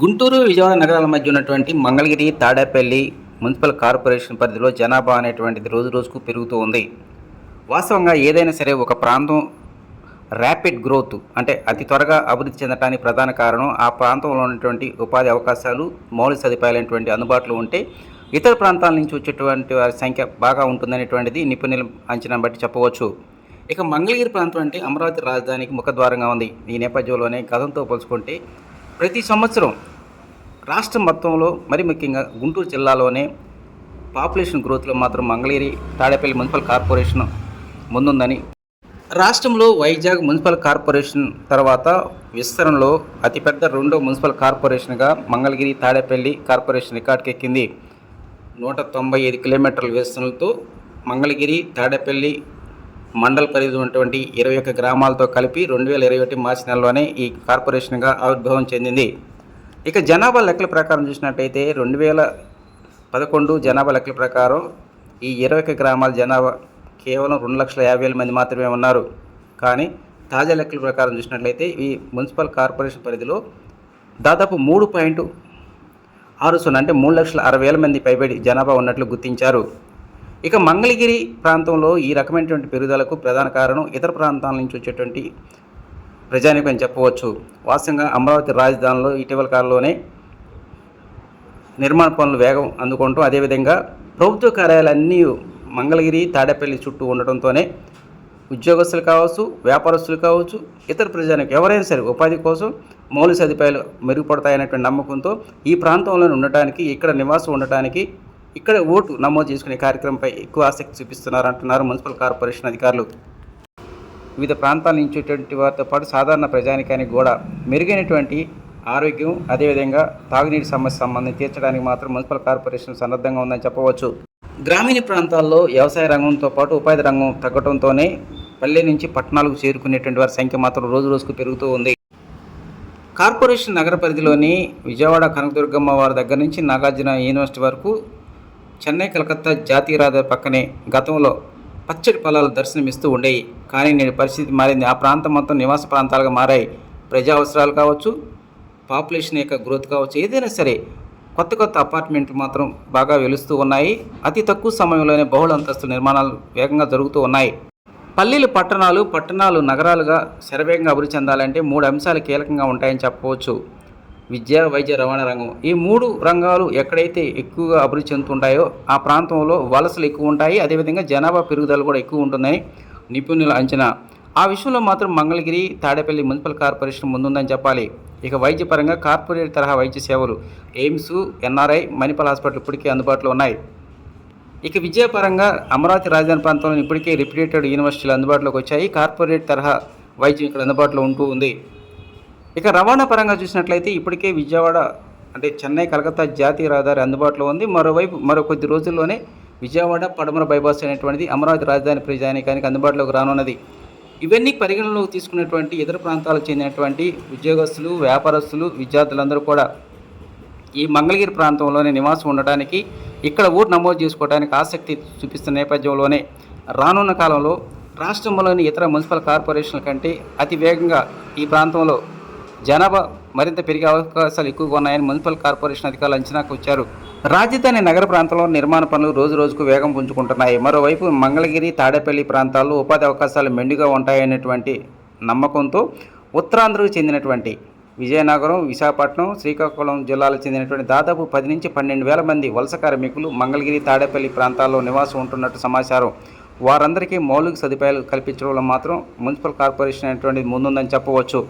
గుంటూరు విజయవాడ నగరాల మధ్య ఉన్నటువంటి మంగళగిరి తాడేపల్లి మున్సిపల్ కార్పొరేషన్ పరిధిలో జనాభా అనేటువంటిది రోజు రోజుకు పెరుగుతూ ఉంది. వాస్తవంగా ఏదైనా సరే ఒక ప్రాంతం ర్యాపిడ్ గ్రోత్ అంటే అతి త్వరగా అభివృద్ధి చెందడానికి ప్రధాన కారణం ఆ ప్రాంతంలో ఉన్నటువంటి ఉపాధి అవకాశాలు మౌలిక సదుపాయాలైనటువంటి అందుబాటులో ఉంటే ఇతర ప్రాంతాల నుంచి వచ్చేటువంటి వారి సంఖ్య బాగా ఉంటుందనేటువంటిది నిపుణుల అంచనా బట్టి చెప్పవచ్చు. ఇక మంగళగిరి ప్రాంతం అంటే అమరావతి రాజధానికి ముఖద్వారంగా ఉంది. ఈ నేపథ్యంలోనే గతంతో పోల్చుకుంటే ప్రతి సంవత్సరం రాష్ట్రం మొత్తంలో మరి ముఖ్యంగా గుంటూరు జిల్లాలోనే పాపులేషన్ గ్రోత్లో మాత్రం మంగళగిరి తాడేపల్లి మున్సిపల్ కార్పొరేషన్ ముందుందని. రాష్ట్రంలో వైజాగ్ మున్సిపల్ కార్పొరేషన్ తర్వాత విస్తరణలో అతిపెద్ద రెండో మున్సిపల్ కార్పొరేషన్గా మంగళగిరి తాడేపల్లి కార్పొరేషన్ రికార్డుకెక్కింది. నూట తొంభై ఐదు కిలోమీటర్ల విస్తరణలతో మంగళగిరి తాడేపల్లి మండల పరిధి ఉన్నటువంటి ఇరవై ఒక్క గ్రామాలతో కలిపి రెండు వేల ఇరవై ఒకటి మార్చి నెలలోనే ఈ కార్పొరేషన్గా ఆవిర్భావం చెందింది. ఇక జనాభా లెక్కల ప్రకారం చూసినట్టయితే రెండు వేల పదకొండు జనాభా లెక్కల ప్రకారం ఈ ఇరవై ఒక్క గ్రామాల జనాభా కేవలం రెండు లక్షల యాభై వేల మంది మాత్రమే ఉన్నారు. కానీ తాజా లెక్కల ప్రకారం చూసినట్లయితే ఈ మున్సిపల్ కార్పొరేషన్ పరిధిలో దాదాపు మూడు పాయింట్ ఆరు సున్నా అంటే మూడు లక్షల అరవై వేల మంది పైబడి జనాభా ఉన్నట్లు గుర్తించారు. ఇక మంగళగిరి ప్రాంతంలో ఈ రకమైనటువంటి పెరుగుదలకు ప్రధాన కారణం ఇతర ప్రాంతాల నుంచి వచ్చేటువంటి ప్రజానికం చెప్పవచ్చు. వాస్తవంగా అమరావతి రాజధానిలో ఇటీవల కాలంలోనే నిర్మాణ పనులు వేగం అందుకుంటూ అదేవిధంగా ప్రభుత్వ కార్యాలన్నీ మంగళగిరి తాడేపల్లి చుట్టూ ఉండటంతోనే ఉద్యోగస్తులు కావచ్చు వ్యాపారస్తులు కావచ్చు ఇతర ప్రజానికి ఎవరైనా సరే ఉపాధి కోసం మౌలిక సదుపాయాలు మెరుగుపడతాయనేటువంటి నమ్మకంతో ఈ ప్రాంతంలో ఉండటానికి ఇక్కడ నివాసం ఉండటానికి ఇక్కడ ఓటు నమోదు చేసుకునే కార్యక్రమంపై ఎక్కువ ఆసక్తి చూపిస్తున్నారంటున్నారు మున్సిపల్ కార్పొరేషన్ అధికారులు. వివిధ ప్రాంతాల నుంచి వచ్చేటువంటి వారితో పాటు సాధారణ ప్రజానికానికి కూడా మెరుగైనటువంటి ఆరోగ్యం అదేవిధంగా తాగునీటి సమస్య సంబంధించి తీర్చడానికి మాత్రం మున్సిపల్ కార్పొరేషన్ సన్నద్ధంగా ఉందని చెప్పవచ్చు. గ్రామీణ ప్రాంతాల్లో వ్యవసాయ రంగంతో పాటు ఉపాధి రంగం తగ్గడంతోనే పల్లె నుంచి పట్టణాలకు చేరుకునేటువంటి వారి సంఖ్య మాత్రం రోజు రోజుకు పెరుగుతూ ఉంది. కార్పొరేషన్ నగర పరిధిలోని విజయవాడ కనకదుర్గమ్మ వారి దగ్గర నుంచి నాగార్జున యూనివర్సిటీ వరకు చెన్నై కలకత్తా జాతీయ రహదారి పక్కనే గతంలో పచ్చడి పొలాలు దర్శనమిస్తూ ఉండేవి కానీ నేడు పరిస్థితి మారింది. ఆ ప్రాంతం మొత్తం నివాస ప్రాంతాలుగా మారాయి. ప్రజా అవసరాలు కావచ్చు పాపులేషన్ యొక్క గ్రోత్ కావచ్చు ఏదైనా సరే కొత్త కొత్త అపార్ట్మెంట్లు మాత్రం బాగా వెలుస్తూ ఉన్నాయి. అతి తక్కువ సమయంలోనే బహుళ అంతస్తుల నిర్మాణాలు వేగంగా జరుగుతూ ఉన్నాయి. పల్లెలు పట్టణాలు పట్టణాలు నగరాలుగా శరవేగంగా అభివృద్ధి చెందాలంటే మూడు అంశాలు కీలకంగా ఉంటాయని చెప్పవచ్చు. విద్య వైద్య రవాణా రంగం. ఈ మూడు రంగాలు ఎక్కడైతే ఎక్కువగా అభివృద్ధి చెందుతుంటాయో ఆ ప్రాంతంలో వలసలు ఎక్కువ ఉంటాయి. అదేవిధంగా జనాభా పెరుగుదల కూడా ఎక్కువ ఉంటుందని నిపుణుల అంచనా. ఆ విషయంలో మాత్రం మంగళగిరి తాడేపల్లి మున్సిపల్ కార్పొరేషన్ ముందుందని చెప్పాలి. ఇక వైద్యపరంగా కార్పొరేట్ తరహా వైద్య సేవలు ఎయిమ్స్ ఎన్ఆర్ఐ మణిపాల్ హాస్పిటల్ ఇప్పటికే అందుబాటులో ఉన్నాయి. ఇక విద్యాపరంగా అమరావతి రాజధాని ప్రాంతంలో ఇప్పటికే రిప్యూటెడ్ యూనివర్సిటీలు అందుబాటులోకి వచ్చాయి. కార్పొరేట్ తరహా వైద్యం ఇక్కడ అందుబాటులో ఉంటూ ఉంది. ఇక రవాణా పరంగా చూసినట్లయితే ఇప్పటికే విజయవాడ అంటే చెన్నై కలకత్తా జాతీయ రహదారి అందుబాటులో ఉంది. మరోవైపు మరో కొద్ది రోజుల్లోనే విజయవాడ పడమర బైపాస్ అనేటువంటిది అమరావతి రాజధాని ప్రజానికానికి అందుబాటులోకి రానున్నది. ఇవన్నీ పరిగణనలోకి తీసుకున్నటువంటి ఇతర ప్రాంతాలకు చెందినటువంటి ఉద్యోగస్తులు వ్యాపారస్తులు విద్యార్థులందరూ కూడా ఈ మంగళగిరి ప్రాంతంలోనే నివాసం ఉండడానికి ఇక్కడ ఊరు నమోదు చేసుకోవడానికి ఆసక్తి చూపిస్తున్న నేపథ్యంలోనే రానున్న కాలంలో రాష్ట్రంలోని ఇతర మున్సిపల్ కార్పొరేషన్ల కంటే అతి వేగంగా ఈ ప్రాంతంలో జనాభా మరింత పెరిగే అవకాశాలు ఎక్కువగా ఉన్నాయని మున్సిపల్ కార్పొరేషన్ అధికారులు అంచనాకు వచ్చారు. రాజధాని నగర ప్రాంతంలో నిర్మాణ పనులు రోజు రోజుకు వేగం పుంజుకుంటున్నాయి. మరోవైపు మంగళగిరి తాడేపల్లి ప్రాంతాల్లో ఉపాధి అవకాశాలు మెండుగా ఉంటాయనేటువంటి నమ్మకంతో ఉత్తరాంధ్రకు చెందినటువంటి విజయనగరం విశాఖపట్నం శ్రీకాకుళం జిల్లాలకు చెందినటువంటి దాదాపు పది నుంచి పన్నెండు వేల మంది వలస కార్మికులు మంగళగిరి తాడేపల్లి ప్రాంతాల్లో నివాసం ఉంటున్నట్టు సమాచారం. వారందరికీ మౌలిక సదుపాయాలు కల్పించడంలో మాత్రం మున్సిపల్ కార్పొరేషన్ అనేటువంటి ముందుందని చెప్పవచ్చు.